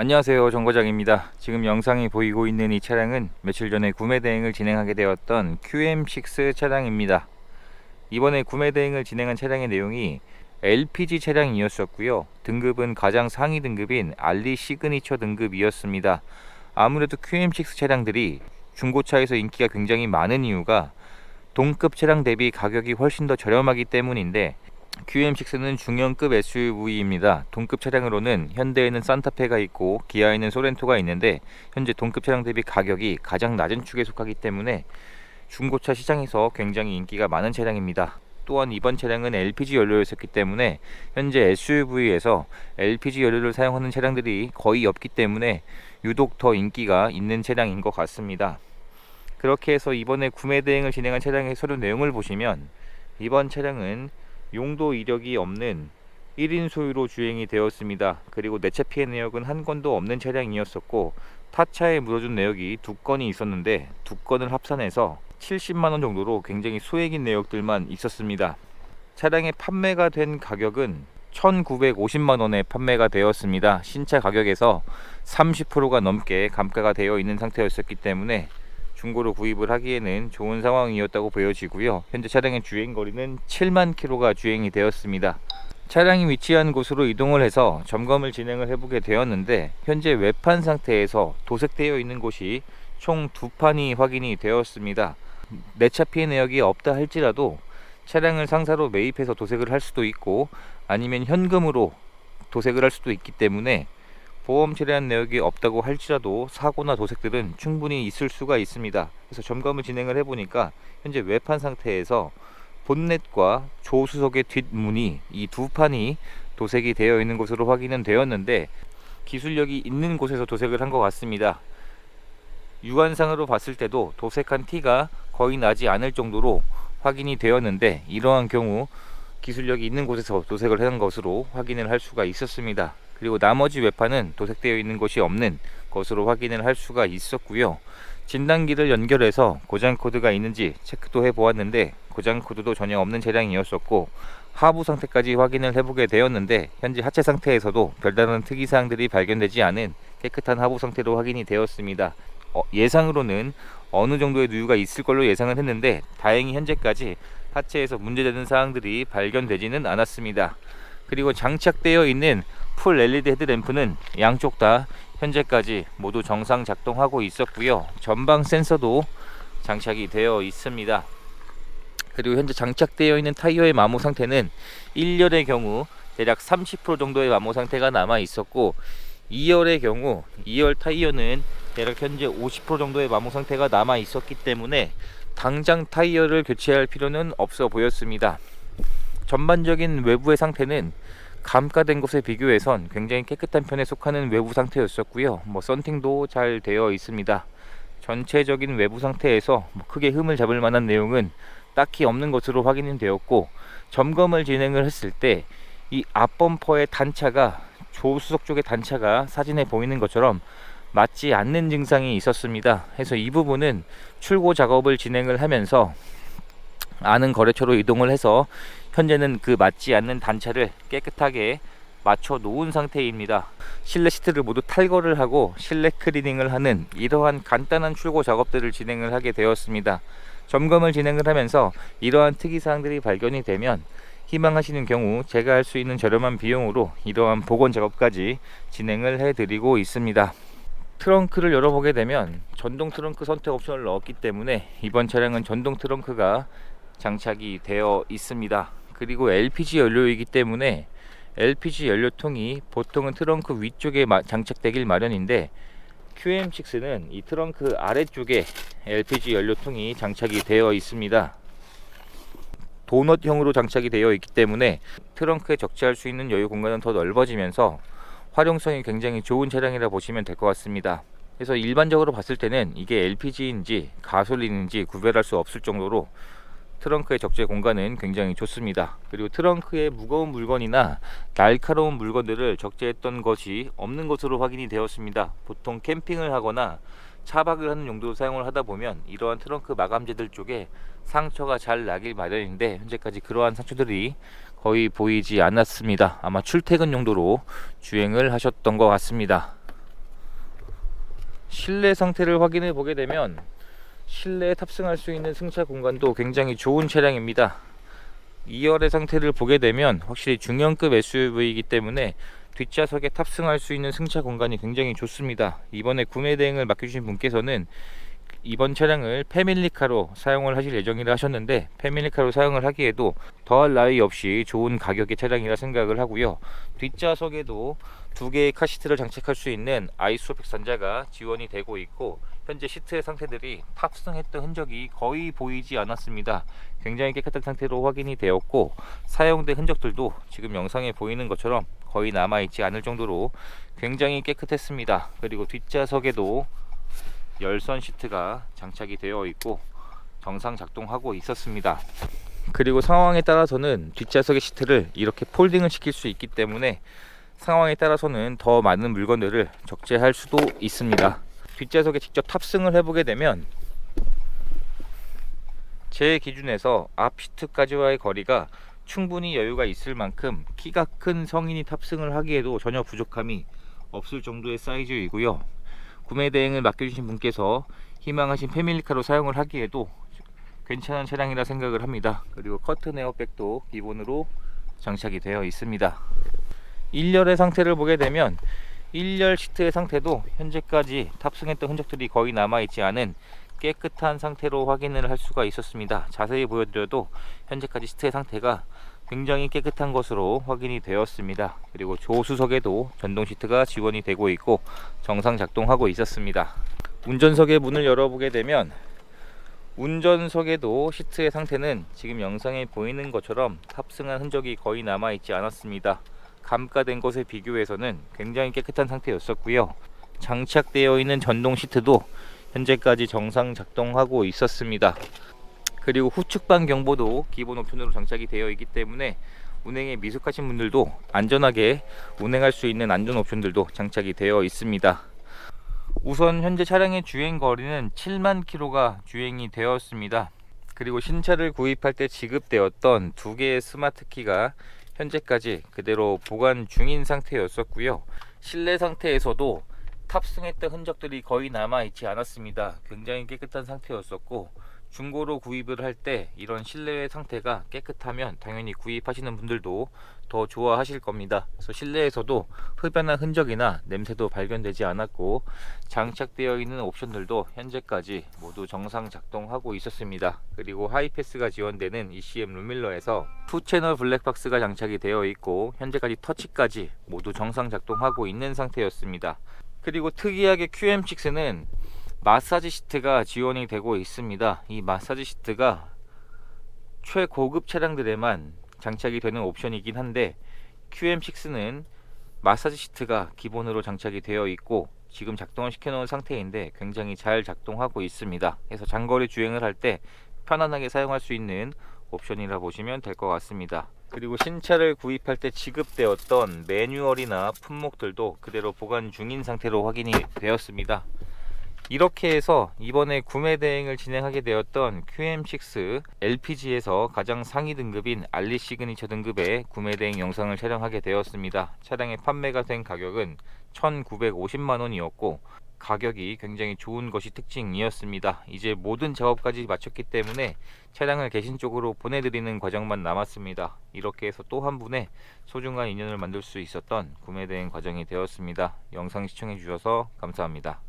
안녕하세요. 정거장입니다. 지금 영상이 보이고 있는 이 차량은 며칠 전에 구매 대행을 진행하게 되었던 QM6 차량입니다. 이번에 구매 대행을 진행한 차량의 내용이 LPG 차량이었었고요. 등급은 가장 상위 등급인 알리 시그니처 등급이었습니다. 아무래도 QM6 차량들이 중고차에서 인기가 굉장히 많은 이유가 동급 차량 대비 가격이 훨씬 더 저렴하기 때문인데 QM6는 중형급 SUV입니다. 동급 차량으로는 현대에는 산타페가 있고 기아에는 소렌토가 있는데 현재 동급 차량 대비 가격이 가장 낮은 축에 속하기 때문에 중고차 시장에서 굉장히 인기가 많은 차량입니다. 또한 이번 차량은 LPG 연료였었기 때문에 현재 SUV에서 LPG 연료를 사용하는 차량들이 거의 없기 때문에 유독 더 인기가 있는 차량인 것 같습니다. 그렇게 해서 이번에 구매 대행을 진행한 차량의 서류 내용을 보시면 이번 차량은 용도 이력이 없는 1인 소유로 주행이 되었습니다. 그리고 내차 피해 내역은 한 건도 없는 차량이었었고 타차에 묻어준 내역이 두 건이 있었는데 두 건을 합산해서 70만 원 정도로 굉장히 소액인 내역들만 있었습니다. 차량의 판매가 된 가격은 1,950만 원에 판매가 되었습니다. 신차 가격에서 30%가 넘게 감가가 되어 있는 상태였었기 때문에 중고로 구입을 하기에는 좋은 상황이었다고 보여지고요. 현재 차량의 주행 거리는 7만 킬로가 주행이 되었습니다. 차량이 위치한 곳으로 이동을 해서 점검을 진행을 해보게 되었는데 현재 외판 상태에서 도색되어 있는 곳이 총 두 판이 확인이 되었습니다. 내차 피해 내역이 없다 할지라도 차량을 상사로 매입해서 도색을 할 수도 있고 아니면 현금으로 도색을 할 수도 있기 때문에 보험 처리한 내역이 없다고 할지라도 사고나 도색들은 충분히 있을 수가 있습니다. 그래서 점검을 진행을 해보니까 현재 외판 상태에서 본넷과 조수석의 뒷문이 이 두 판이 도색이 되어 있는 것으로 확인은 되었는데 기술력이 있는 곳에서 도색을 한 것 같습니다. 육안상으로 봤을 때도 도색한 티가 거의 나지 않을 정도로 확인이 되었는데 이러한 경우 기술력이 있는 곳에서 도색을 한 것으로 확인을 할 수가 있었습니다. 그리고 나머지 외판은 도색되어 있는 곳이 없는 것으로 확인을 할 수가 있었고요. 진단기를 연결해서 고장 코드가 있는지 체크도 해 보았는데 고장 코드도 전혀 없는 차량이었었고 하부 상태까지 확인을 해보게 되었는데 현재 하체 상태에서도 별다른 특이사항들이 발견되지 않은 깨끗한 하부 상태로 확인이 되었습니다. 어, 예상으로는 어느 정도의 누유가 있을 걸로 예상을 했는데 다행히 현재까지 하체에서 문제되는 사항들이 발견되지는 않았습니다. 그리고 장착되어 있는 풀 LED 헤드램프는 양쪽 다 현재까지 모두 정상 작동하고 있었고요. 전방 센서도 장착이 되어 있습니다. 그리고 현재 장착되어 있는 타이어의 마모 상태는 1열의 경우 대략 30% 정도의 마모 상태가 남아 있었고 2열의 경우 2열 타이어는 대략 현재 50% 정도의 마모 상태가 남아 있었기 때문에 당장 타이어를 교체할 필요는 없어 보였습니다. 전반적인 외부의 상태는 감가된 것에 비교해선 굉장히 깨끗한 편에 속하는 외부 상태였었고요. 뭐 썬팅도 잘 되어 있습니다. 전체적인 외부 상태에서 뭐 크게 흠을 잡을 만한 내용은 딱히 없는 것으로 확인이 되었고 점검을 진행을 했을 때 이 앞범퍼의 단차가 조수석 쪽의 단차가 사진에 보이는 것처럼 맞지 않는 증상이 있었습니다. 해서 이 부분은 출고 작업을 진행을 하면서 아는 거래처로 이동을 해서 현재는 그 맞지 않는 단차를 깨끗하게 맞춰 놓은 상태입니다. 실내 시트를 모두 탈거를 하고 실내 클리닝을 하는 이러한 간단한 출고 작업들을 진행을 하게 되었습니다. 점검을 진행을 하면서 이러한 특이 사항들이 발견이 되면 희망하시는 경우 제가 할 수 있는 저렴한 비용으로 이러한 복원 작업까지 진행을 해 드리고 있습니다. 트렁크를 열어보게 되면 전동 트렁크 선택 옵션을 넣었기 때문에 이번 차량은 전동 트렁크가 장착이 되어 있습니다. 그리고 LPG 연료이기 때문에 LPG 연료통이 보통은 트렁크 위쪽에 마- 장착되길 마련인데 QM6는 이 트렁크 아래쪽에 LPG 연료통이 장착이 되어 있습니다. 도넛형으로 장착이 되어 있기 때문에 트렁크에 적재할 수 있는 여유 공간은 더 넓어지면서 활용성이 굉장히 좋은 차량이라 보시면 될 것 같습니다. 그래서 일반적으로 봤을 때는 이게 LPG인지 가솔린인지 구별할 수 없을 정도로 트렁크의 적재 공간은 굉장히 좋습니다. 그리고 트렁크에 무거운 물건이나 날카로운 물건들을 적재했던 것이 없는 것으로 확인이 되었습니다. 보통 캠핑을 하거나 차박을 하는 용도로 사용을 하다 보면 이러한 트렁크 마감재들 쪽에 상처가 잘 나길 마련인데 현재까지 그러한 상처들이 거의 보이지 않았습니다. 아마 출퇴근 용도로 주행을 하셨던 것 같습니다. 실내 상태를 확인해 보게 되면 실내에 탑승할 수 있는 승차 공간도 굉장히 좋은 차량입니다. 2열의 상태를 보게 되면 확실히 중형급 SUV이기 때문에 뒷좌석에 탑승할 수 있는 승차 공간이 굉장히 좋습니다. 이번에 구매 대행을 맡겨주신 분께서는 이번 차량을 패밀리카로 사용을 하실 예정이라 하셨는데 패밀리카로 사용을 하기에도 더할 나위 없이 좋은 가격의 차량이라 생각을 하고요. 뒷좌석에도 두 개의 카시트를 장착할 수 있는 아이소픽 산자가 지원이 되고 있고 현재 시트의 상태들이 탑승했던 흔적이 거의 보이지 않았습니다. 굉장히 깨끗한 상태로 확인이 되었고 사용된 흔적들도 지금 영상에 보이는 것처럼 거의 남아있지 않을 정도로 굉장히 깨끗했습니다. 그리고 뒷좌석에도 열선 시트가 장착이 되어 있고 정상 작동하고 있었습니다. 그리고 상황에 따라서는 뒷좌석의 시트를 이렇게 폴딩을 시킬 수 있기 때문에 상황에 따라서는 더 많은 물건들을 적재할 수도 있습니다. 뒷좌석에 직접 탑승을 해보게 되면 제 기준에서 앞 시트까지와의 거리가 충분히 여유가 있을 만큼 키가 큰 성인이 탑승을 하기에도 전혀 부족함이 없을 정도의 사이즈이고요. 구매 대행을 맡겨주신 분께서 희망하신 패밀리카로 사용을 하기에도 괜찮은 차량이라 생각을 합니다. 그리고 커튼 에어백도 기본으로 장착이 되어 있습니다. 1열의 상태를 보게 되면 1열 시트의 상태도 현재까지 탑승했던 흔적들이 거의 남아있지 않은 깨끗한 상태로 확인을 할 수가 있었습니다. 자세히 보여드려도 현재까지 시트의 상태가 굉장히 깨끗한 것으로 확인이 되었습니다. 그리고 조수석에도 전동 시트가 지원이 되고 있고 정상 작동하고 있었습니다. 운전석의 문을 열어보게 되면 운전석에도 시트의 상태는 지금 영상에 보이는 것처럼 탑승한 흔적이 거의 남아있지 않았습니다. 감가된 것에 비교해서는 굉장히 깨끗한 상태였었고요. 장착되어 있는 전동 시트도 현재까지 정상 작동하고 있었습니다. 그리고 후측방 경보도 기본 옵션으로 장착이 되어 있기 때문에 운행에 미숙하신 분들도 안전하게 운행할 수 있는 안전 옵션들도 장착이 되어 있습니다. 우선 현재 차량의 주행 거리는 7만 킬로가 주행이 되었습니다. 그리고 신차를 구입할 때 지급되었던 두 개의 스마트 키가 현재까지 그대로 보관 중인 상태였었고요. 실내 상태에서도 탑승했던 흔적들이 거의 남아 있지 않았습니다. 굉장히 깨끗한 상태였었고 중고로 구입을 할 때 이런 실내 상태가 깨끗하면 당연히 구입하시는 분들도 더 좋아하실 겁니다. 그래서 실내에서도 흡연한 흔적이나 냄새도 발견되지 않았고 장착되어 있는 옵션들도 현재까지 모두 정상 작동하고 있었습니다. 그리고 하이패스가 지원되는 ECM 룸밀러에서 투 채널 블랙박스가 장착이 되어 있고 현재까지 터치까지 모두 정상 작동하고 있는 상태였습니다. 그리고 특이하게 QM6는 마사지 시트가 지원이 되고 있습니다. 이 마사지 시트가 최고급 차량들에만 장착이 되는 옵션이긴 한데 QM6는 마사지 시트가 기본으로 장착이 되어 있고 지금 작동을 시켜놓은 상태인데 굉장히 잘 작동하고 있습니다. 그래서 장거리 주행을 할 때 편안하게 사용할 수 있는 옵션이라 보시면 될 것 같습니다. 그리고 신차를 구입할 때 지급되었던 매뉴얼이나 품목들도 그대로 보관 중인 상태로 확인이 되었습니다. 이렇게 해서 이번에 구매 대행을 진행하게 되었던 QM6 LPG에서 가장 상위 등급인 알리 시그니처 등급의 구매 대행 영상을 촬영하게 되었습니다. 차량의 판매가 된 가격은 1,950만 원이었고 가격이 굉장히 좋은 것이 특징이었습니다. 이제 모든 작업까지 마쳤기 때문에 차량을 개신 쪽으로 보내드리는 과정만 남았습니다. 이렇게 해서 또 한 분의 소중한 인연을 만들 수 있었던 구매 대행 과정이 되었습니다. 영상 시청해 주셔서 감사합니다.